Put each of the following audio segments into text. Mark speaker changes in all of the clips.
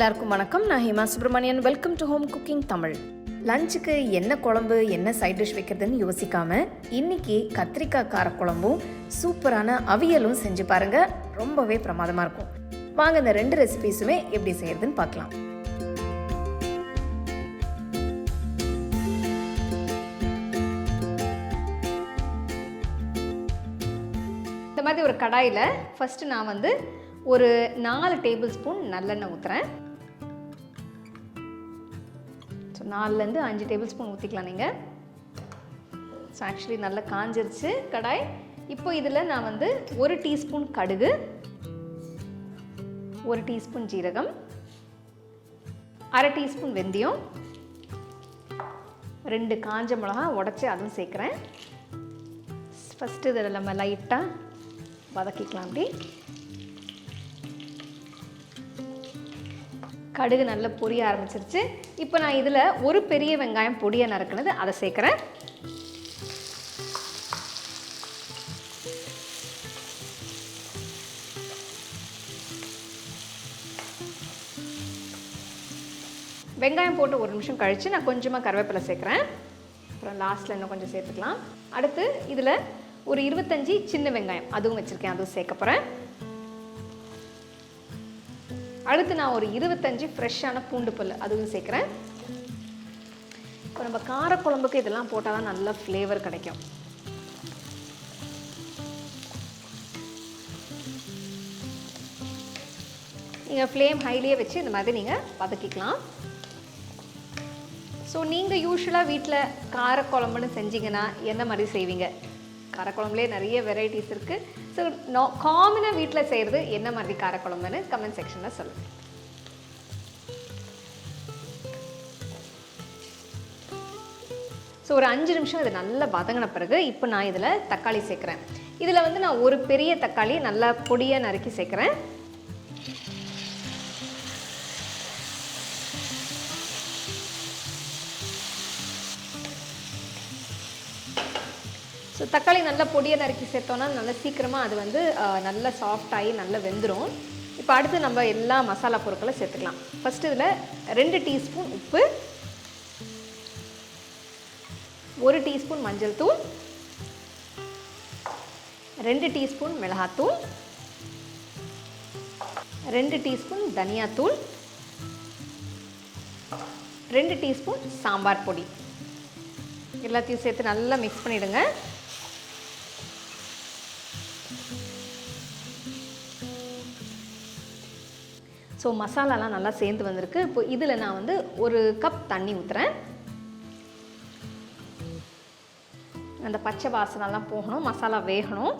Speaker 1: எல்லாருக்கும் வணக்கம். நான் Hema Subramanian welcome to home cooking Tamil லஞ்சுக்கு என்ன குழம்பு என்ன சைட் டிஷ் வைக்கிறதுன்னு யோசிக்காம இன்னைக்கு கத்திரிக்காய் காரக்குழம்பும் சூப்பரான அவியலும் செஞ்சு பாருங்க. ரொம்பவே பிரமாதமா இருக்கும். வாங்க இந்த ரெண்டு ரெசிபீஸுமே எப்படி செய்யறதுன்னு பார்க்கலாம். இந்த மாதிரி ஒரு கடாயில் ஃபஸ்ட்டு நான் வந்து ஒரு நாலு டேபிள் ஸ்பூன் நல்லெண்ணெய் ஊற்றுறேன் நாலுலேருந்து அஞ்சு டேபிள் ஸ்பூன் ஊற்றிக்கலாம் நீங்கள் ஸோ ஆக்சுவலி நல்லா காஞ்சிருச்சு கடாய். இப்போ இதில் நான் வந்து ஒரு டீஸ்பூன் கடுகு ஒரு டீஸ்பூன் ஜீரகம் அரை டீஸ்பூன் வெந்தயம் ரெண்டு காஞ்ச மிளகா உடச்சி அதுவும் சேர்க்குறேன். ஃபஸ்ட்டு இதில் நம்ம லைட்டாக வதக்கிக்கலாம் அப்படி. கடுகு நல்லா பொரிய ஆரம்பிச்சிருச்சு. இப்போ நான் இதில் ஒரு பெரிய வெங்காயம் பொடியை நறுக்கினது அதை சேர்க்குறேன். வெங்காயம் போட்டு ஒரு நிமிஷம் கழித்து நான் கொஞ்சமாக கருவேப்பிலை சேர்க்குறேன். அப்புறம் லாஸ்ட்டில் இன்னும் கொஞ்சம் சேர்த்துக்கலாம். அடுத்து இதில் ஒரு இருபத்தஞ்சி சின்ன வெங்காயம் அதுவும் வச்சுருக்கேன் அதுவும் சேர்க்க போகிறேன் அடுத்து நான் ஒரு இருபத்தஞ்சி ஃப்ரெஷ்ஷான பூண்டு பல் அதுவும் சேர்க்குறேன். இப்போ நம்ம காரக்குழம்புக்கு இதெல்லாம் போட்டால் தான் நல்ல ஃப்ளேவர் கிடைக்கும். நீங்கள் ஃப்ளேம் ஹைலியே வச்சு இந்த மாதிரி நீங்கள் வதக்கிக்கலாம். ஸோ நீங்கள் யூஸ்வலாக வீட்டில் காரக்குழம்புன்னு செஞ்சீங்கன்னா என்ன மாதிரி செய்வீங்க? காரக்குழம்புலேயே நிறைய வெரைட்டிஸ் இருக்குது ஸோ நோ காமனாக வீட்டில் செய்கிறது என்ன மாதிரி காரக்குழம்புன்னு கமெண்ட் செக்ஷனில் சொல்லுங்கள் ஸோ ஒரு அஞ்சு நிமிஷம் இது நல்லா வதங்கின பிறகு இப்போ நான் இதில் தக்காளி சேர்க்குறேன். இதில் வந்து நான் ஒரு பெரிய தக்காளி நல்லா பொடியாக நறுக்கி சேர்க்குறேன். ஸோ தக்காளி நல்லா பொடியை நறுக்கி சேர்த்தோன்னா நல்லா சீக்கிரமாக அது வந்து நல்லா சாஃப்டாகி நல்லா வெந்துடும் இப்போ அடுத்து நம்ம எல்லா மசாலா பொருட்களும் சேர்த்துக்கலாம். ஃபஸ்ட்டு இதில் ரெண்டு டீஸ்பூன் உப்பு ஒரு டீஸ்பூன் மஞ்சள் தூள் ரெண்டு டீஸ்பூன் மிளகாத்தூள் ரெண்டு டீஸ்பூன் தனியாத்தூள் ரெண்டு டீஸ்பூன் சாம்பார் பொடி. எல்லாத்தையும் சேர்த்து நல்லா மிக்ஸ் பண்ணிவிடுங்க ஸோ மசாலாலாம் நல்லா சேர்ந்து வந்திருக்கு. இப்போ இதில் நான் வந்து ஒரு கப் தண்ணி ஊற்றுறேன் அந்த பச்சை வாசனைலாம் போகணும். மசாலா வேகணும்.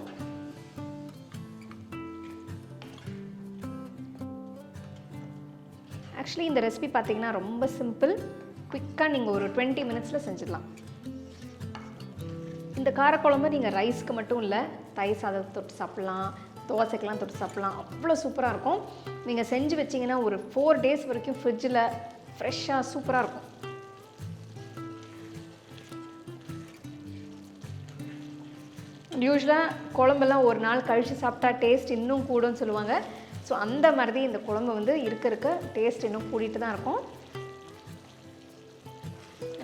Speaker 1: ஆக்சுவலி இந்த ரெசிபி பார்த்தீங்கன்னா ரொம்ப சிம்பிள் குயிக்காக நீங்கள் ஒரு டுவெண்ட்டி மினிட்ஸில் செஞ்சிடலாம். இந்த காரக்குழம்பு நீங்கள் ரைஸ்க்கு மட்டும் இல்லை தயிர் சாதம் தொட்டு சாப்பிட்லாம். தோசைக்கெலாம் தொட்டு சாப்பிட்லாம். அவ்வளோ சூப்பராக இருக்கும். நீங்கள் செஞ்சு வச்சிங்கன்னா ஒரு ஃபோர் டேஸ் வரைக்கும் ஃப்ரிட்ஜில் ஃப்ரெஷ்ஷாக சூப்பராக இருக்கும். யூஸ்வலாக குழம்பெல்லாம் ஒரு நாள் கழித்து சாப்பிட்டா டேஸ்ட் இன்னும் கூடும்னு சொல்லுவாங்க. ஸோ அந்த மாதிரி இந்த குழம்பு வந்து இருக்க இருக்க. டேஸ்ட் இன்னும் கூடிட்டு தான் இருக்கும்.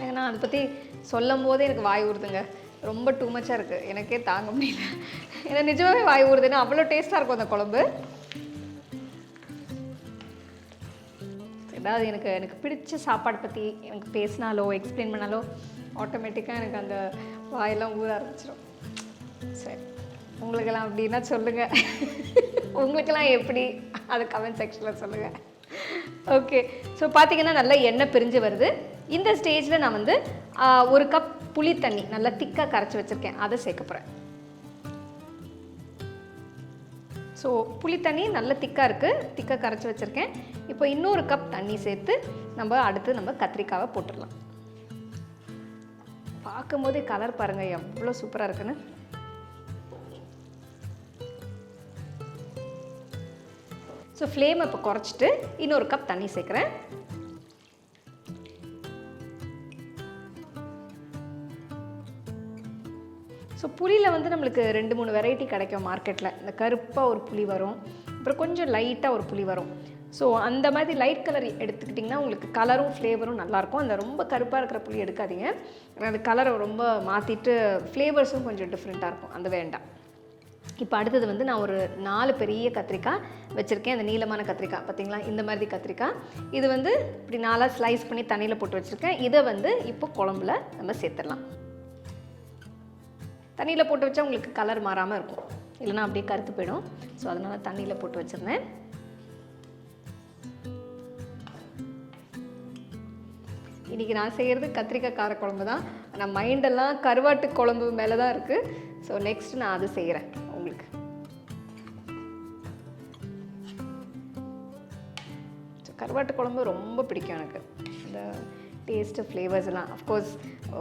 Speaker 1: ஏன்னா அதை பற்றி சொல்லும் போதே எனக்கு வாய் ஊறுதுங்க. ரொம்ப டூ மச்சாக இருக்குது எனக்கே தாங்க முடியல. ஏன்னா நிஜமாவே வாய் ஊறுதுன்னா அவ்வளோ டேஸ்ட்டாக இருக்கும் அந்த குழம்பு? ஏதாவது எனக்கு எனக்கு பிடிச்ச சாப்பாடு பற்றி எனக்கு பேசினாலோ எக்ஸ்பிளைன் பண்ணாலோ ஆட்டோமேட்டிக்காக எனக்கு அந்த வாயெல்லாம் ஊற ஆரம்பிச்சிடும் சரி. உங்களுக்கெல்லாம் அப்படின்னா சொல்லுங்கள் உங்களுக்கெல்லாம் எப்படி? அதை கமெண்ட் செக்ஷனில் சொல்லுங்கள் ஓகே ஸோ பார்த்தீங்கன்னா நல்லா எண்ணெய் பிரிஞ்சு வருது. இந்த ஸ்டேஜில் நான் வந்து ஒரு கப் புளி தண்ணி நல்லா திக்காக கரைச்சி வச்சுருக்கேன். அதை சேர்க்க போகிறேன் ஸோ புளி தண்ணி நல்ல திக்காக இருக்குது திக்காக கரைச்சி வச்சுருக்கேன். இப்போ இன்னொரு கப் தண்ணி சேர்த்து நம்ம அடுத்து நம்ம கத்திரிக்காவை போட்டுடலாம். பார்க்கும்போதே கலர் பாருங்கள் எவ்வளோ சூப்பராக இருக்குன்னு. ஸோ ஃப்ளேமை இப்போ குறைச்சிட்டு இன்னொரு கப் தண்ணி சேர்க்குறேன். ஸோ புளியில் வந்து நம்மளுக்கு ரெண்டு மூணு வெரைட்டி கிடைக்கும் மார்க்கெட்டில் இந்த கருப்பாக ஒரு புளி வரும். அப்புறம் கொஞ்சம் லைட்டாக ஒரு புளி வரும். ஸோ அந்த மாதிரி லைட் கலர் எடுத்துக்கிட்டிங்கன்னா உங்களுக்கு கலரும் ஃப்ளேவரும் நல்லாயிருக்கும் அந்த ரொம்ப கருப்பாக இருக்கிற புளி எடுக்காதீங்க. அந்த அது கலரை ரொம்ப மாற்றிட்டு ஃப்ளேவர்ஸும் கொஞ்சம் டிஃப்ரெண்ட்டாக இருக்கும். அந்த வேண்டாம் இப்போ அடுத்தது வந்து நான் ஒரு நாலு பெரிய கத்திரிக்காய் வச்சுருக்கேன். அந்த நீளமான கத்திரிக்காய். பார்த்தீங்களா? இந்த மாதிரி கத்திரிக்காய். இது வந்து இப்படி நாலாக ஸ்லைஸ் பண்ணி தண்ணியில் போட்டு வச்சுருக்கேன். இதை வந்து இப்போ குழம்புல நம்ம சேர்த்துடலாம். தண்ணியில் போட்டு வச்சா உங்களுக்கு கலர் மாறாமல் இருக்கும். இல்லைன்னா அப்படியே கருத்து போயிடும். ஸோ அதனால் தண்ணியில் போட்டு வச்சுருந்தேன். இன்றைக்கி நான் செய்கிறது கத்திரிக்காய் கார குழம்பு தான். ஆனால் மைண்டெல்லாம் கருவாட்டு குழம்பு மேலே தான் இருக்குது ஸோ நெக்ஸ்ட் நான் அது செய்கிறேன் உங்களுக்கு. ஸோ கருவாட்டு குழம்பு ரொம்ப பிடிக்கும் எனக்கு. அந்த டேஸ்ட்டு ஃப்ளேவர்ஸ்லாம் அஃப்கோர்ஸ்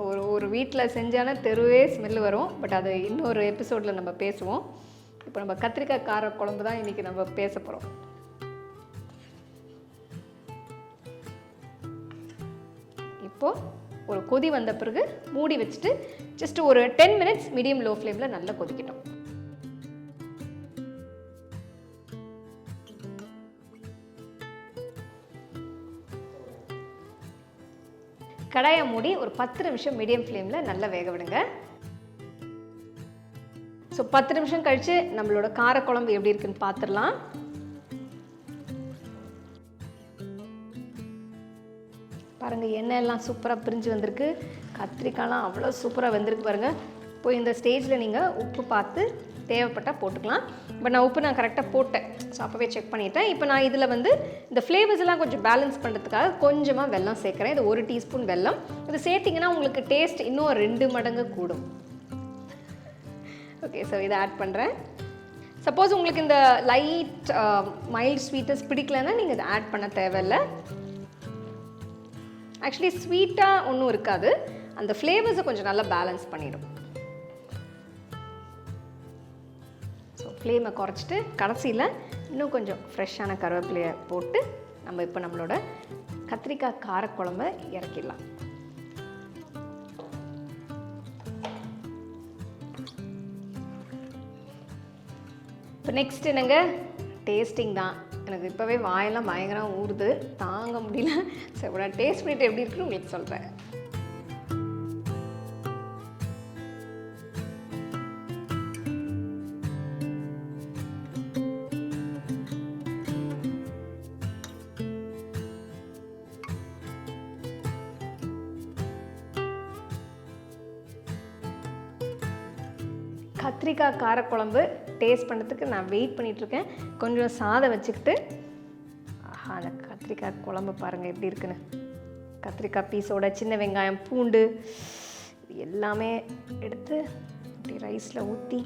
Speaker 1: ஒரு ஒரு வீட்டில் செஞ்சாலே தெருவே ஸ்மெல் வரும். பட் அது இன்னொரு எபிசோடில் நம்ம பேசுவோம். இப்போ நம்ம கத்திரிக்காய் கார குழம்பு தான் இன்றைக்கி நம்ம பேச போகிறோம் இப்போது ஒரு கொதி வந்த பிறகு மூடி வச்சுட்டு ஜஸ்ட் ஒரு டென் மினிட்ஸ் மீடியம் லோ ஃப்ளேமில் நல்லா கொதிக்கட்டும். கடாயை மூடி ஒரு பத்து நிமிஷம் மீடியம் ஃப்ளேமில் நல்லா வேக விடுங்க. ஸோ பத்து நிமிஷம் கழித்து நம்மளோட காரக்குழம்பு எப்படி இருக்குன்னு பார்த்துடலாம் பாருங்கள் எண்ணெய் எல்லாம் சூப்பராக பிரிஞ்சு வந்திருக்கு. கத்திரிக்காய்லாம் அவ்வளோ சூப்பராக வந்திருக்கு பாருங்கள் இப்போ இந்த ஸ்டேஜில் நீங்கள் உப்பு பார்த்து தேவைப்பட்டால் போட்டுக்கலாம். பட் நான் உப்பு நான் கரெக்டாக போட்டேன். ஸோ அப்போவே செக் பண்ணிட்டேன். இப்போ நான் இதில் வந்து இந்த ஃப்ளேவர்ஸ் எல்லாம் கொஞ்சம் பேலன்ஸ் பண்ணுறதுக்காக கொஞ்சமாக வெல்லம் சேர்க்குறேன். இது ஒரு டீஸ்பூன் வெல்லம். இது சேர்த்திங்கன்னா உங்களுக்கு டேஸ்ட் இன்னும் ரெண்டு மடங்கு கூடும். ஓகே ஸோ இதை ஆட் பண்ணுறேன் சப்போஸ் உங்களுக்கு இந்த லைட் மைல்ட் ஸ்வீட்டஸ் பிடிக்கலன்னா நீங்கள் இதை ஆட் பண்ண தேவையில்லை. ஆக்சுவலி ஸ்வீட்டாக ஒன்றும் இருக்காது. அந்த ஃப்ளேவர்ஸை கொஞ்சம் நல்லா பேலன்ஸ் பண்ணிடும். ஃப்ளேமை குறைச்சிட்டு கடைசியில் இன்னும் கொஞ்சம் ஃப்ரெஷ்ஷான கருவேப்பிலையை போட்டு நம்ம இப்போ நம்மளோட கத்திரிக்காய் காரக்குழம்ப இறக்கிடலாம். இப்போ நெக்ஸ்ட் என்னங்க? டேஸ்டிங் தான். எனக்கு இப்போவே வாயெல்லாம் பயங்கரம் ஊறுது. தாங்க முடியல. சரி இப்போ நான் டேஸ்ட் பண்ணிட்டு எப்படி இருக்குன்னு உங்களுக்கு சொல்கிறேன் கத்திரிக்காய் காரக்குழம்பு டேஸ்ட் பண்ணுறதுக்கு நான் வெயிட் பண்ணிகிட்ருக்கேன் கொஞ்சம் சாதம் வச்சுக்கிட்டு ஆஹா அந்த கத்திரிக்காய் குழம்பு பாருங்கள் எப்படி இருக்குன்னு. கத்திரிக்காய் பீஸோட சின்ன வெங்காயம் பூண்டு எல்லாமே எடுத்து அப்படி ரைஸில் ஊற்றி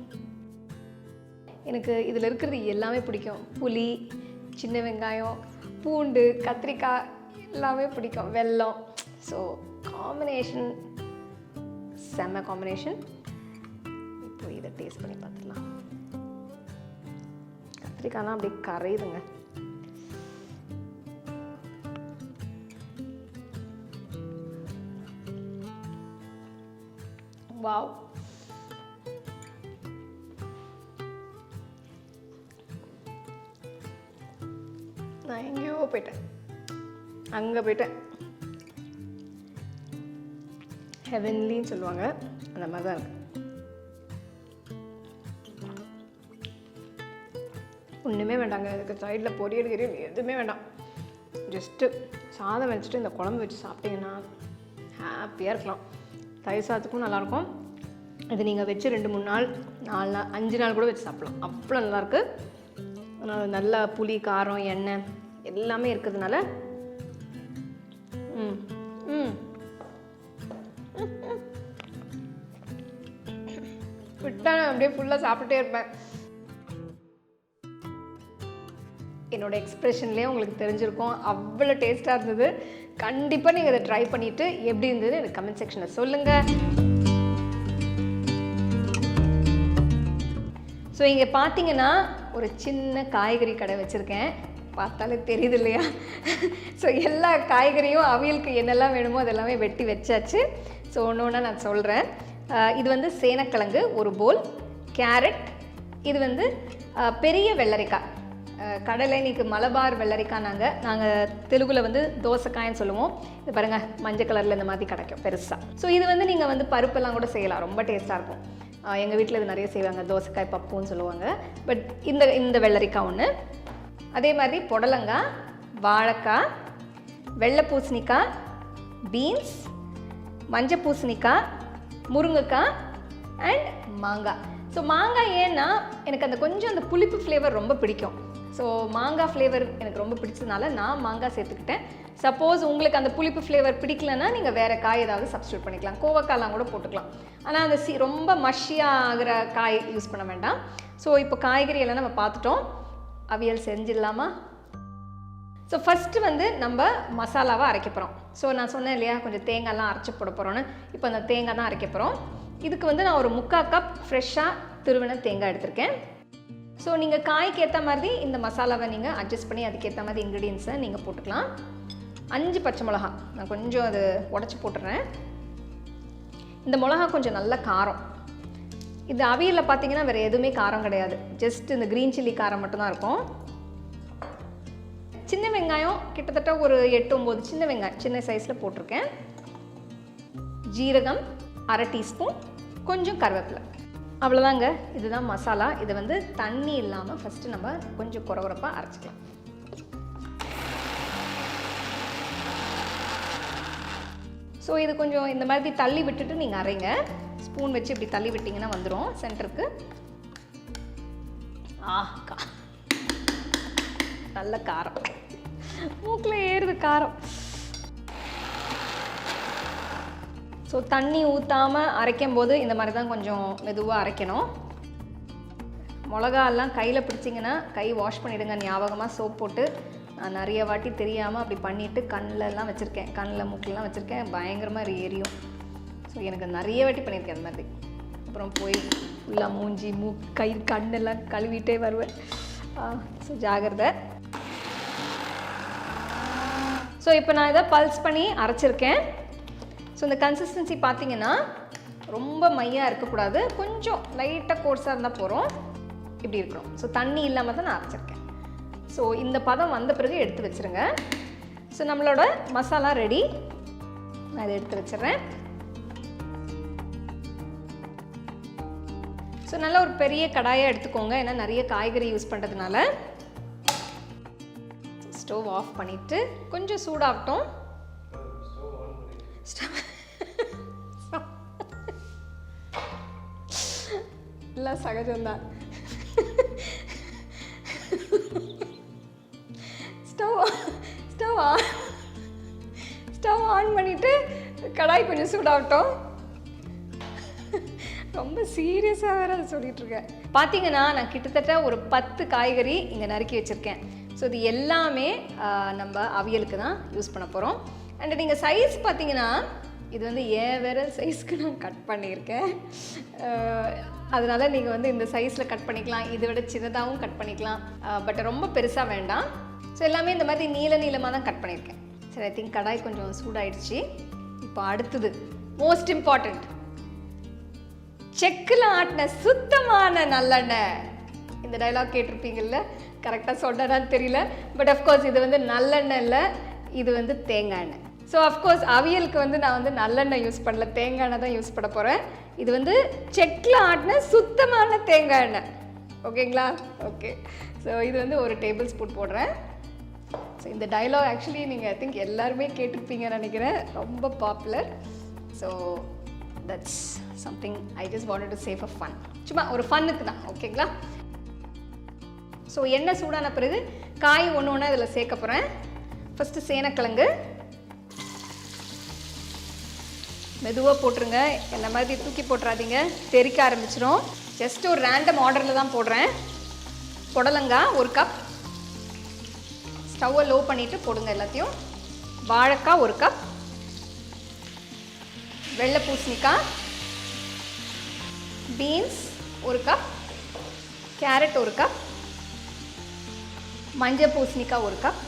Speaker 1: எனக்கு இதில் இருக்கிறது எல்லாமே பிடிக்கும். புளி சின்ன வெங்காயம் பூண்டு கத்திரிக்காய் எல்லாமே பிடிக்கும். வெல்லம். ஸோ காம்பினேஷன் செம்ம காம்பினேஷன் இப்போ இதை டேஸ்ட் பண்ணி பார்த்துடலாம். கத்திரிக்காய்லாம் அப்படியே கரையுதுங்க. வாவ் நான் எங்கேயோ போயிட்டேன். அங்கே போயிட்டேன். ஹெவன்லின்னு சொல்லுவாங்க. அந்த மாதிரி தான் இருக்கு. ஒன்றுமே வேண்டாங்க. இதுக்கு சைடில் பொரியல் கிரியல் எதுவுமே வேண்டாம். ஜஸ்ட்டு சாதம் வச்சுட்டு இந்த குழம்பு வச்சு சாப்பிட்டீங்கன்னா ஹாப்பியாக இருக்கலாம். தயிர் சாதத்துக்கும் நல்லாயிருக்கும். இது நீங்கள் வச்சு ரெண்டு மூணு நாள் நாலு நாள் அஞ்சு நாள் கூட வச்சு சாப்பிடலாம். அவ்வளோ நல்லாயிருக்கு. அதனால் நல்லா புளி காரம் எண்ணெய் எல்லாமே இருக்கிறதுனால ம் ம். விட்டா நான் அப்படியே ஃபுல்லாக சாப்பிட்டே இருப்பேன். என்னோடய எக்ஸ்ப்ரெஷன்லேயே உங்களுக்கு தெரிஞ்சிருக்கும். அவ்வளோ டேஸ்ட்டாக இருந்தது. கண்டிப்பாக நீங்கள் அதை ட்ரை பண்ணிவிட்டு எப்படி இருந்தது எனக்கு கமெண்ட் செக்ஷனில் சொல்லுங்கள் ஸோ இங்கே பார்த்தீங்கன்னா ஒரு சின்ன காய்கறி கடை வச்சுருக்கேன். பார்த்தாலே தெரியுது இல்லையா? ஸோ எல்லா காய்கறியும் அவியலுக்கு என்னெல்லாம் வேணுமோ அதெல்லாமே வெட்டி வச்சாச்சு. ஸோ ஒன்று ஒன்றா நான் சொல்கிறேன் இது வந்து சேனக்கிழங்கு ஒரு போல் கேரட் இது வந்து பெரிய வெள்ளரிக்காய். கடலை இன்னைக்கு மலபார் வெள்ளரிக்காய் நாங்கள் நாங்கள் தெலுங்குல வந்து தோசைக்காய்ன்னு சொல்லுவோம். இது பாருங்கள் மஞ்சள் கலரில் இந்த மாதிரி கிடைக்கும் பெருசாக ஸோ இது வந்து நீங்கள் வந்து பருப்பெல்லாம் கூட செய்யலாம் ரொம்ப டேஸ்ட்டாக இருக்கும். எங்கள் வீட்டில் இது நிறைய செய்வாங்க தோசைக்காய் பப்புன்னு சொல்லுவாங்க. பட் இந்த இந்த வெள்ளரிக்காய் ஒன்று அதே மாதிரி புடலங்காய் வாழைக்காய் வெள்ளை பூசணிக்காய் பீன்ஸ் மஞ்சள் பூசணிக்காய் முருங்கைக்காய் அண்ட் மாங்காய். ஸோ மாங்காய் ஏன்னா எனக்கு அந்த கொஞ்சம் அந்த புளிப்பு ஃப்ளேவர் ரொம்ப பிடிக்கும். ஸோ மாங்காய் ஃப்ளேவர் எனக்கு ரொம்ப பிடிச்சதுனால நான் மாங்காய் சேர்த்துக்கிட்டேன். சப்போஸ் உங்களுக்கு அந்த புளிப்பு ஃப்ளேவர் பிடிக்கலன்னா நீங்கள் வேறு காய் ஏதாவது சப்ஸ்டியூட் பண்ணிக்கலாம். கோவக்காய்லாம் கூட போட்டுக்கலாம். ஆனால் அந்த சி ரொம்ப மஷியாக ஆகிற காய் யூஸ் பண்ண வேண்டாம். ஸோ இப்போ காய்கறி எல்லாம் நம்ம பார்த்துட்டோம். அவியல் செஞ்சிடலாமா? ஸோ ஃபஸ்ட்டு வந்து நம்ம மசாலாவை அரைக்க போகிறோம் ஸோ நான் சொன்னேன் இல்லையா கொஞ்சம் தேங்காய்லாம் அரைச்சி போட போகிறோன்னு இப்போ அந்த தேங்காய் தான் அரைக்க போகிறோம் இதுக்கு வந்து நான் ஒரு முக்கால் கப் ஃப்ரெஷ்ஷாக திருவின தேங்காய் எடுத்திருக்கேன். ஸோ நீங்கள் காய்க்கு ஏற்ற மாதிரி இந்த மசாலாவை நீங்கள் அட்ஜஸ்ட் பண்ணி அதுக்கேற்ற மாதிரி இன்க்ரீடியன்ஸை நீங்கள் போட்டுக்கலாம். அஞ்சு பச்சை மிளகா. நான் கொஞ்சம் அது உடச்சி போட்டுறேன். இந்த மிளகா கொஞ்சம் நல்ல காரம். இது அவியலில் பார்த்தீங்கன்னா வேறு எதுவுமே காரம் கிடையாது. ஜஸ்ட் இந்த க்ரீன் சில்லி காரம் மட்டும்தான் இருக்கும். சின்ன வெங்காயம் கிட்டத்தட்ட ஒரு எட்டு ஒம்பது சின்ன வெங்காயம் சின்ன சைஸில் போட்டிருக்கேன். ஜீரகம் அரை டீஸ்பூன் கொஞ்சம் கருவேப்பிலை. அவ்வளோதாங்க இதுதான் மசாலா. இதை வந்து தண்ணி இல்லாமல் ஃபஸ்ட்டு நம்ம கொஞ்சம் குறகுறப்பாக அரைச்சிக்கலாம். ஸோ இது கொஞ்சம் இந்த மாதிரி தள்ளி விட்டுட்டு நீங்கள் அரைங்க. ஸ்பூன் வச்சு இப்படி தள்ளி விட்டிங்கன்னா வந்துடும் சென்டருக்கு ஆ நல்ல காரம். மூக்கில் ஏறுது காரம். ஸோ தண்ணி ஊற்றாமல் அரைக்கும் போது இந்த மாதிரி தான் கொஞ்சம் மெதுவாக அரைக்கணும். மிளகாலாம் கையில் பிடிச்சிங்கன்னா கை வாஷ் பண்ணிவிடுங்க ஞாபகமாக சோப் போட்டு நான் நிறைய வாட்டி தெரியாமல் அப்படி பண்ணிவிட்டு கண்ணிலலாம் வச்சுருக்கேன். கண்ணில் மூக்கிலாம் வச்சுருக்கேன். பயங்கரமாக எரியும். ஸோ எனக்கு நிறைய வாட்டி பண்ணியிருக்கேன் அந்த மாதிரி. அப்புறம் போய் ஃபுல்லாக மூஞ்சி மூ கை கண்ணெல்லாம் கழுவிட்டே வருவேன். ஸோ ஜாகிரதை. ஸோ இப்போ நான் இதை பல்ஸ் பண்ணி அரைச்சிருக்கேன். ஸோ இந்த கன்சிஸ்டன்சி பார்த்தீங்கன்னா ரொம்ப மையாக இருக்கக்கூடாது. கொஞ்சம் லைட்டாக கோர்ஸாக இருந்தால் போகிறோம் இப்படி இருக்கணும். ஸோ தண்ணி இல்லாமல் தான் நான் அரைச்சிருக்கேன். ஸோ இந்த பதம் வந்த பிறகு எடுத்து வச்சுருங்க. ஸோ நம்மளோட மசாலா ரெடி நான் இதை எடுத்து வச்சிடுறேன். ஸோ நல்லா ஒரு பெரிய கடாயாக எடுத்துக்கோங்க. ஏன்னா நிறைய காய்கறி யூஸ் பண்ணுறதுனால ஸ்டவ் ஆஃப் பண்ணிவிட்டு கொஞ்சம் சூடாகட்டும். எல்லாம் சகஜம்தான் stove stove on stove on பண்ணிவிட்டு கடாய் கொஞ்சம் சூடாகட்டும். ரொம்ப சீரியஸாக வேறு அதை சொல்லிட்டு இருக்கேன் பார்த்தீங்கன்னா நான் கிட்டத்தட்ட ஒரு பத்து காய்கறி இங்கே நறுக்கி வச்சுருக்கேன். ஸோ இது எல்லாமே நம்ம அவியலுக்கு தான் யூஸ் பண்ண போகிறோம் அண்ட் நீங்கள் சைஸ் பார்த்தீங்கன்னா இது வந்து ஏன் வேற சைஸ்க்கு நான் கட் பண்ணியிருக்கேன். அதனால் நீங்கள் வந்து இந்த சைஸில் கட் பண்ணிக்கலாம். இதை விட சின்னதாகவும் கட் பண்ணிக்கலாம். பட் ரொம்ப பெருசாக வேண்டாம். ஸோ எல்லாமே இந்த மாதிரி நீல நீளமாக தான் கட் பண்ணியிருக்கேன். சரி ஐ திங்க் கடாய் கொஞ்சம் சூடாயிடுச்சு. இப்போ அடுத்தது மோஸ்ட் இம்பார்ட்டண்ட் செக்கில் ஆட்டின சுத்தமான நல்லெண்ணெய். இந்த டைலாக் கேட்டிருப்பீங்கல்ல? கரெக்டாக சொன்னதான்னு தெரியல. பட் அஃப்கோர்ஸ் இது வந்து நல்லெண்ணெய் இல்லை இது வந்து தேங்காய் எண்ணெய். ஸோ அஃப்கோர்ஸ் அவியலுக்கு வந்து நான் வந்து நல்லெண்ணெய் யூஸ் பண்ணல தேங்காய் எண்ணெய் தான் யூஸ் பண்ண போகிறேன் இது வந்து செக்கில் ஆட்டின சுத்தமான தேங்காய் எண்ணெய். ஓகேங்களா? ஓகே ஸோ இது வந்து ஒரு டேபிள் ஸ்பூன் போடுறேன். ஸோ இந்த டைலாக் ஆக்சுவலி நீங்கள் ஐ திங்க் எல்லாருமே கேட்டிருப்பீங்கன்னு நினைக்கிறேன். ரொம்ப popular so that's something I just wanted to safe a fun சும்மா ஒரு ஃபன்னுக்கு தான் ஓகேங்களா? ஸோ எண்ணெய் சூடான பிறகு காய் ஒன்று ஒன்று இதில் சேர்க்க போகிறேன் ஃபஸ்ட்டு சேனக்கிழங்கு. மெதுவாக போட்டுருங்க. என்ன மாதிரி தூக்கி போட்டுறாதீங்க. தெறிக்க ஆரம்பிச்சிடும் ஜஸ்ட் ஒரு ரேண்டம் ஆர்டரில் தான் போடுறேன். புடலங்காய் ஒரு கப் ஸ்டவ்வை லோ பண்ணிவிட்டு போடுங்க எல்லாத்தையும். வாழைக்காய் ஒரு கப் வெள்ளை பூசணிக்காய். பீன்ஸ் ஒரு கப் கேரட் ஒரு கப் மஞ்சள் பூசணிக்காய் ஒரு கப்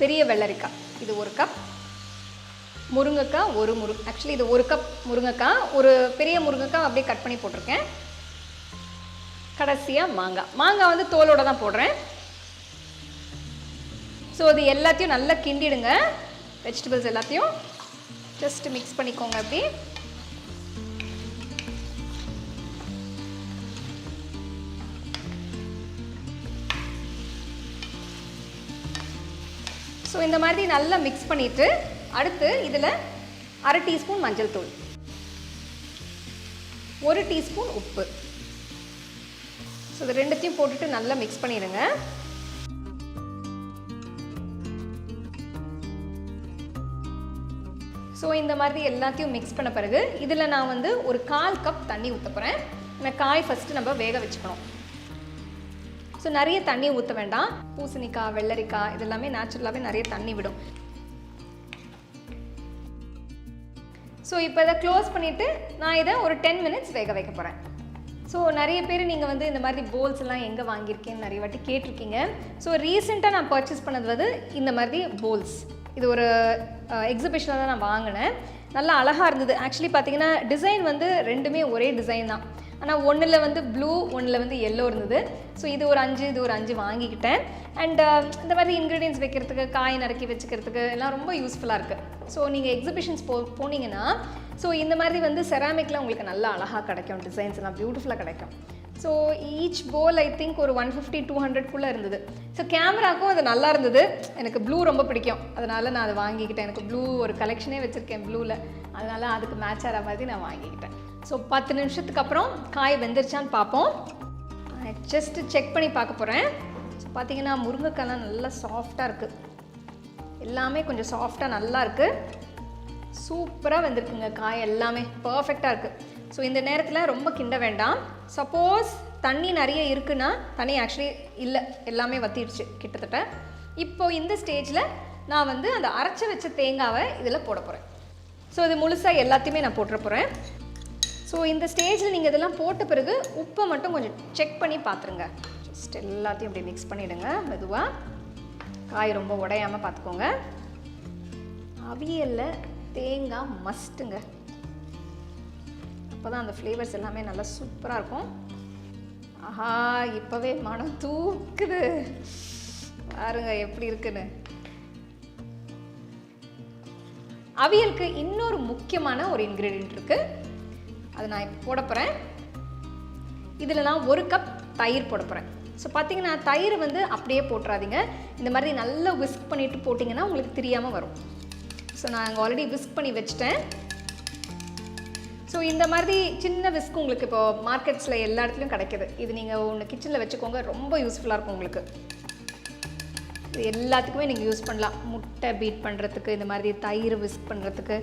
Speaker 1: பெரிய வெள்ளரிக்காய் இது ஒரு கப் முருங்கைக்காய் ஒரு முரு ஆக்சுவலி இது ஒரு கப் முருங்கைக்காய் ஒரு பெரிய முருங்கைக்காய் அப்படியே கட் பண்ணி போட்டிருக்கேன். கடைசியாக மாங்காய். மாங்காய் வந்து தோலோட தான் போடுறேன். ஸோ இது எல்லாத்தையும் நல்லா கிண்டிடுங்க. வெஜிடபிள்ஸ் எல்லாத்தையும் ஜஸ்ட் மிக்ஸ் பண்ணிக்கோங்க அப்படி. ஸோ இந்த மாதிரி நல்லா மிக்ஸ் பண்ணிவிட்டு அடுத்து இதில் அரை டீஸ்பூன் மஞ்சள் தூள் ஒரு டீஸ்பூன் உப்பு. ஸோ இது ரெண்டுத்தையும் போட்டுட்டு நல்லா மிக்ஸ் பண்ணிடுங்க ஸோ இந்த மாதிரி எல்லாத்தையும் மிக்ஸ் பண்ண பிறகு இதில் நான் வந்து ஒரு கால் கப் தண்ணி ஊற்ற போகிறேன் இந்த காய் ஃபஸ்ட்டு நம்ம வேக வச்சுக்கணும். ஸோ நிறைய தண்ணி ஊற்ற வேண்டாம். பூசணிக்காய் வெள்ளரிக்காய் இதெல்லாமே நேச்சுரலாகவே நிறைய தண்ணி விடும். ஸோ இப்போ இதை க்ளோஸ் பண்ணிவிட்டு நான் இதை ஒரு டென் மினிட்ஸ் வேக வைக்க போகிறேன் ஸோ நிறைய பேர் நீங்கள் வந்து இந்த மாதிரி போல்ஸ் எல்லாம் எங்கே வாங்கியிருக்கேன்னு நிறைய வாட்டி கேட்டிருக்கீங்க. ஸோ ரீசெண்டாக நான் பர்ச்சேஸ் பண்ணது வந்து இந்த மாதிரி போல்ஸ் இது ஒரு எக்ஸிபிஷனில் தான் நான் வாங்கினேன். நல்லா அழகாக இருந்தது. ஆக்சுவலி பார்த்தீங்கன்னா டிசைன் வந்து ரெண்டுமே ஒரே டிசைன் தான். ஆனால் ஒன்றில் வந்து ப்ளூ ஒன்றில் வந்து எல்லோ இருந்தது. ஸோ இது ஒரு அஞ்சு இது ஒரு அஞ்சு வாங்கிக்கிட்டேன். அண்ட் uh, இந்த மாதிரி இன்க்ரீடியன்ஸ் வைக்கிறதுக்கு காய் நறுக்கி வச்சுக்கிறதுக்கு எல்லாம் ரொம்ப யூஸ்ஃபுல்லாக இருக்குது ஸோ நீங்கள் எக்ஸிபிஷன்ஸ் போ போனீங்கன்னா ஸோ இந்த மாதிரி வந்து செராமிக்கில் உங்களுக்கு நல்லா அழகாக கிடைக்கும். டிசைன்ஸ் எல்லாம் பியூட்டிஃபுல்லாக கிடைக்கும். So each bowl I think ஒரு ஒன் ஃபிஃப்டி டூ ஹண்ட்ரட்குள்ளே இருந்தது. ஸோ கேமராக்கும் அது நல்லா இருந்தது. எனக்கு ப்ளூ ரொம்ப பிடிக்கும். அதனால் நான் அதை வாங்கிக்கிட்டேன். எனக்கு ப்ளூ ஒரு கலெக்ஷனே வச்சுருக்கேன் ப்ளூவில் அதனால் அதுக்கு மேட்ச் ஆகிற மாதிரி நான் வாங்கிக்கிட்டேன். ஸோ பத்து நிமிஷத்துக்கு அப்புறம் காய் வெந்துருச்சான்னு பார்ப்போம். ஜஸ்ட்டு செக் பண்ணி பார்க்க போகிறேன் ஸோ பார்த்தீங்கன்னா முருங்கைக்காய்லாம் நல்லா சாஃப்டாக இருக்குது எல்லாமே கொஞ்சம் சாஃப்டாக நல்லா இருக்குது சூப்பராக வந்திருக்குங்க காய் எல்லாமே. பர்ஃபெக்டாக இருக்குது ஸோ இந்த நேரத்தில் ரொம்ப கிண்ட வேண்டாம். சப்போஸ் தண்ணி நிறைய இருக்குன்னா தண்ணி ஆக்சுவலி இல்லை. எல்லாமே வத்திடுச்சு கிட்டத்தட்ட. இப்போ இந்த ஸ்டேஜில் நான் வந்து அந்த அரைச்சி வச்ச தேங்காவை இதில் போட போகிறேன் ஸோ இது முழுசாக எல்லாத்தையுமே நான் போட்டுற போகிறேன் ஸோ இந்த ஸ்டேஜில் நீங்கள் இதெல்லாம் போட்ட பிறகு உப்பை மட்டும் கொஞ்சம் செக் பண்ணி பார்த்துருங்க ஜஸ்ட் எல்லாத்தையும் அப்படி மிக்ஸ் பண்ணிவிடுங்க மெதுவாக காய் ரொம்ப உடையாமல் பார்த்துக்கோங்க அவியலில் தேங்காய் மஸ்ட்டுங்க அப்போ தான் அந்த ஃப்ளேவர்ஸ் எல்லாமே நல்லா சூப்பராக இருக்கும். ஆஹா இப்போவே மனம் தூக்குது. பாருங்க எப்படி இருக்குன்னு. அவியலுக்கு இன்னொரு முக்கியமான ஒரு இன்க்ரீடியன்ட் இருக்குது அதை நான் இப்போ போட போகிறேன் இதில் நான் ஒரு கப் தயிர் போட போகிறேன் ஸோ பார்த்தீங்கன்னா தயிர் வந்து அப்படியே போட்டுறாதீங்க. இந்த மாதிரி நல்லா விஸ்க் பண்ணிவிட்டு போட்டிங்கன்னா உங்களுக்கு தெரியாமல் வரும். ஸோ நான் அங்கே ஆல்ரெடி விஸ்க் பண்ணி வச்சுட்டேன். ஸோ இந்த மாதிரி சின்ன விஸ்க் உங்களுக்கு இப்போது மார்க்கெட்ஸில் எல்லா இடத்துலையும் கிடைக்கிது. இது நீங்கள் ஒன்று கிச்சனில் வச்சுக்கோங்க ரொம்ப யூஸ்ஃபுல்லாக இருக்கும் உங்களுக்கு. இது எல்லாத்துக்குமே நீங்கள் யூஸ் பண்ணலாம். முட்டை பீட் பண்ணுறதுக்கு இந்த மாதிரி தயிர் விஸ்க் பண்ணுறதுக்கு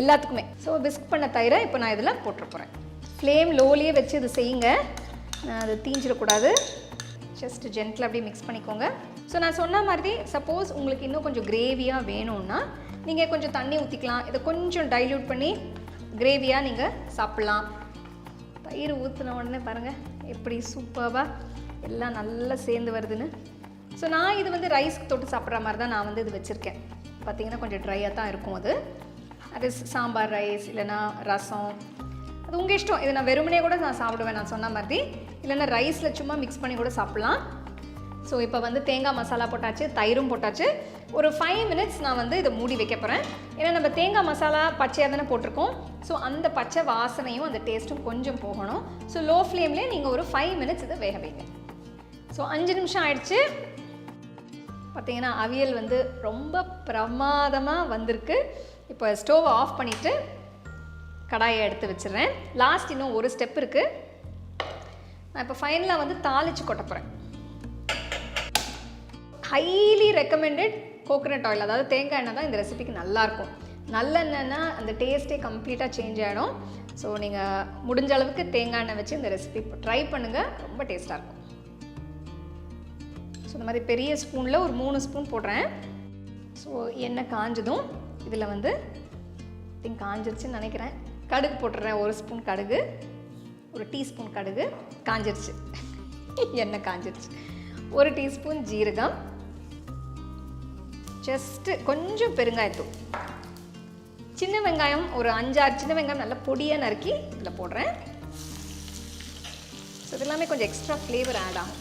Speaker 1: எல்லாத்துக்குமே. ஸோ விஸ்க் பண்ண தயிரை இப்போ நான் இதில் போட்டுற போகிறேன் ஃப்ளேம் லோலியே வச்சு இது செய்யுங்க. அது தீஞ்சிடக்கூடாது ஜஸ்ட் ஜென்டில் அப்படியே மிக்ஸ் பண்ணிக்கோங்க. ஸோ நான் சொன்ன மாதிரி சப்போஸ் உங்களுக்கு இன்னும் கொஞ்சம் கிரேவியாக வேணும்னா நீங்கள் கொஞ்சம் தண்ணி ஊற்றிக்கலாம் இதை கொஞ்சம் டைல்யூட் பண்ணி கிரேவியாக நீங்கள் சாப்பிட்லாம். தயிர் ஊற்றின உடனே பாருங்கள் எப்படி சூப்பராக எல்லாம் நல்லா சேர்ந்து வருதுன்னு. ஸோ நான் இது வந்து ரைஸ்க்கு தொட்டு சாப்பிட்ற மாதிரி தான் நான் வந்து இது வச்சுருக்கேன். பார்த்தீங்கன்னா கொஞ்சம் ட்ரையாக தான் இருக்கும் அது. அது சாம்பார் ரைஸ் இல்லைன்னா ரசம். அது உங்கள் இஷ்டம். இதை நான் வெறுமனே கூட நான் சாப்பிடுவேன் நான் சொன்ன மாதிரி. இல்லைன்னா ரைஸில் சும்மா மிக்ஸ் பண்ணி கூட சாப்பிட்லாம். ஸோ இப்போ வந்து தேங்காய் மசாலா போட்டாச்சு தயிரும் போட்டாச்சு. ஒரு ஃபைவ் மினிட்ஸ் நான் வந்து இதை மூடி வைக்க போகிறேன் ஏன்னா நம்ம தேங்காய் மசாலா பச்சையாக தானே போட்டிருக்கோம். ஸோ அந்த பச்சை வாசனையும் அந்த டேஸ்ட்டும் கொஞ்சம் போகணும். ஸோ லோ ஃப்ளேம்லேயே நீங்கள் ஒரு ஃபைவ் மினிட்ஸ் இதை வேக வைங்க. ஸோ அஞ்சு நிமிஷம் ஆயிடுச்சு. பார்த்தீங்கன்னா அவியல் வந்து ரொம்ப பிரமாதமாக வந்திருக்கு. இப்போ ஸ்டோவை ஆஃப் பண்ணிவிட்டு கடாயை எடுத்து வச்சிடுறேன். லாஸ்ட் இன்னும் ஒரு ஸ்டெப் இருக்குது நான் இப்போ ஃபைனலாக வந்து தாளித்து கொட்ட போகிறேன் ஹைலி ரெக்கமெண்டட் கோகோனட் ஆயில் அதாவது தேங்காய் எண்ணெய் தான் இந்த ரெசிபிக்கு நல்லாயிருக்கும் நல்லெண்ணெய்னா அந்த டேஸ்ட்டே கம்ப்ளீட்டாக சேஞ்ச் ஆகிடும் ஸோ நீங்கள் முடிஞ்ச அளவுக்கு தேங்காய் எண்ணெய் வச்சு இந்த ரெசிபி ட்ரை பண்ணுங்கள் ரொம்ப டேஸ்ட்டாக இருக்கும். ஸோ இந்த மாதிரி பெரிய ஸ்பூனில் ஒரு மூணு ஸ்பூன் போடுறேன். ஸோ எண்ணெய் காஞ்சதும் இதில் வந்து திங்க் காஞ்சிருச்சுன்னு நினைக்கிறேன். கடுகு போட்டுறேன். ஒரு ஸ்பூன் கடுகு ஒரு டீஸ்பூன் கடுகு. காஞ்சிருச்சு. எண்ணெய் காஞ்சிருச்சு. ஒரு டீஸ்பூன் ஜீரகம். ஜஸ்ட்டு கொஞ்சம் பெருங்காயத்தூள். சின்ன வெங்காயம் ஒரு அஞ்சாறு சின்ன வெங்காயம் நல்லா பொடியாக நறுக்கி இதில் போடுறேன். ஸோ ஸோ இது எல்லாமே கொஞ்சம் எக்ஸ்ட்ரா ஃப்ளேவர் ஆட் ஆகும்.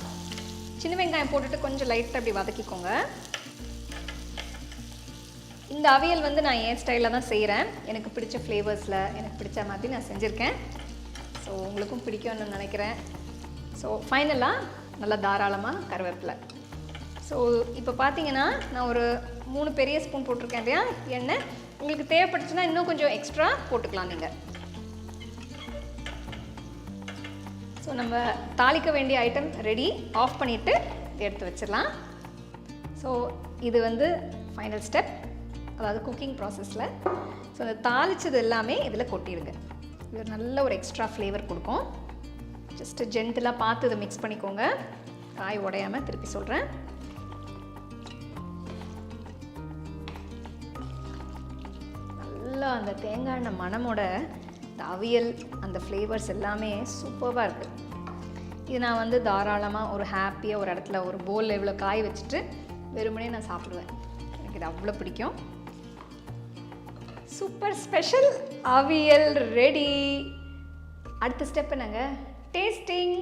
Speaker 1: சின்ன வெங்காயம் போட்டுட்டு கொஞ்சம் லைட்டாக அப்படி வதக்கிக்கோங்க. இந்த அவியல் வந்து நான் என் ஸ்டைலில் தான் செய்கிறேன் எனக்கு பிடிச்ச ஃப்ளேவர்ஸில் எனக்கு பிடிச்ச மாதிரி நான் செஞ்சுருக்கேன். ஸோ உங்களுக்கும் பிடிக்கும்னு நினைக்கிறேன். ஸோ ஃபைனலாக நல்லா தாராளமாக கருவேப்பிலை. ஸோ இப்போ பார்த்தீங்கன்னா நான் ஒரு மூணு பெரிய ஸ்பூன் போட்டிருக்கேன் இல்லையா? எண்ணெய். உங்களுக்கு தேவைப்பட்டுச்சுன்னா இன்னும் கொஞ்சம் எக்ஸ்ட்ரா போட்டுக்கலாம் நீங்கள் ஸோ நம்ம தாளிக்க வேண்டிய ஐட்டம் ரெடி ஆஃப் பண்ணிவிட்டு எடுத்து வச்சிடலாம். ஸோ இது வந்து ஃபைனல் ஸ்டெப் அதாவது குக்கிங் ப்ராசஸில் ஸோ இந்த தாளித்தது எல்லாமே இதில் கொட்டிடுங்க. இது ஒரு நல்ல ஒரு எக்ஸ்ட்ரா ஃப்ளேவர் கொடுக்கும். ஜஸ்ட்டு ஜென்டிலாக பார்த்து இதை மிக்ஸ் பண்ணிக்கோங்க. காய் உடையாமல் திருப்பி சொல்கிறேன் நல்லா அந்த தேங்காய் எண்ணெய் மணமோட இந்த அவியல் அந்த ஃப்ளேவர்ஸ் எல்லாமே சூப்பராக இருக்குது இது நான் வந்து தாராளமாக ஒரு ஹாப்பியாக ஒரு இடத்துல ஒரு போலில் இவ்வளோ காய் வச்சுட்டு வெறுமனே நான் சாப்பிடுவேன். எனக்கு இது அவ்வளோ பிடிக்கும். சூப்பர் ஸ்பெஷல் அவியல் ரெடி அடுத்த ஸ்டெப் என்னங்க? டேஸ்டிங்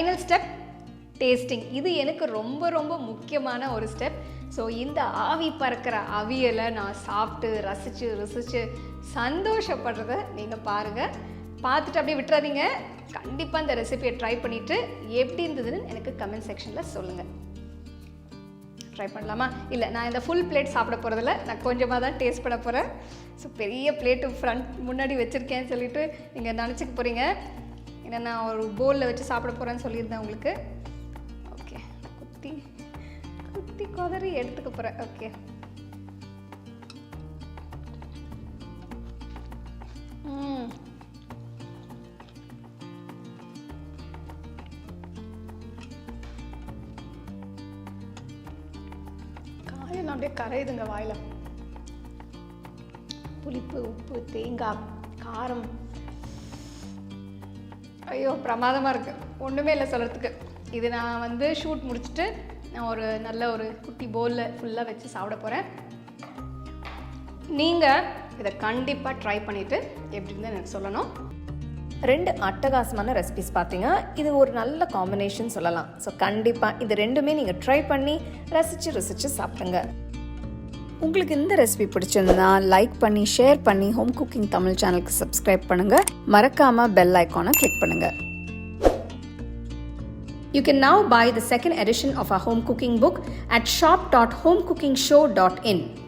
Speaker 1: ஃபைனல் ஸ்டெப் டேஸ்டிங் இது எனக்கு ரொம்ப ரொம்ப முக்கியமான ஒரு ஸ்டெப் ஸோ இந்த ஆவி பறக்கிற அவியலை நான் சாப்பிட்டு ரசித்து ருசித்து சந்தோஷப்படுறத நீங்கள் பாருங்கள் பார்த்துட்டு அப்படியே விட்டுறாதீங்க. கண்டிப்பாக இந்த ரெசிபியை ட்ரை பண்ணிவிட்டு எப்படி இருந்ததுன்னு எனக்கு கமெண்ட் செக்ஷனில் சொல்லுங்கள் ட்ரை பண்ணலாமா? இல்லை நான் இந்த ஃபுல் பிளேட் சாப்பிட போகிறதில்ல நான் கொஞ்சமாக தான் டேஸ்ட் பண்ண போகிறேன் ஸோ பெரிய பிளேட்டு ஃப்ரண்ட் முன்னாடி வச்சுருக்கேன்னு சொல்லிட்டு நீங்கள் நினச்சிக்க போகிறீங்க ஏன்னா நான் ஒரு போலில் வச்சு சாப்பிட போகிறேன்னு சொல்லியிருந்தேன் உங்களுக்கு. ஓகே குத்தி குத்தி குதறி எடுத்துக்க போகிறேன் ஓகே ம். காயெல்லாம் அப்படியே கரையுதுங்க வாயில. புளிப்பு உப்பு தேங்காய் காரம். ஐயோ பிரமாதமாக இருக்குது ஒன்றுமே இல்லை சொல்கிறதுக்கு இது நான் வந்து ஷூட் முடிச்சுட்டு நான் ஒரு நல்ல ஒரு குட்டி பவுலில் ஃபுல்லாக வச்சு சாப்பிட போகிறேன் நீங்கள் இதை கண்டிப்பாக ட்ரை பண்ணிவிட்டு எப்படி இருந்தால் எனக்கு சொல்லணும்.
Speaker 2: ரெண்டு அட்டகாசமான ரெசிபிஸ் பார்த்தீங்க இது ஒரு நல்ல காம்பினேஷன் சொல்லலாம். ஸோ கண்டிப்பாக இது ரெண்டுமே நீங்கள் ட்ரை பண்ணி ரசித்து ரசித்து சாப்பிடுங்க. உங்களுக்கு இந்த ரெசிபி பிடிச்சிருந்தா லைக் பண்ணி ஷேர் பண்ணி ஹோம் குக்கிங் தமிழ் சேனலுக்கு சப்ஸ்கிரைப் பண்ணுங்கள் மறக்காமல் பெல் ஐக்கானை கிளிக் பண்ணுங்கள் You can now buy the second edition of our home cooking book at shop.homecookingshow.in.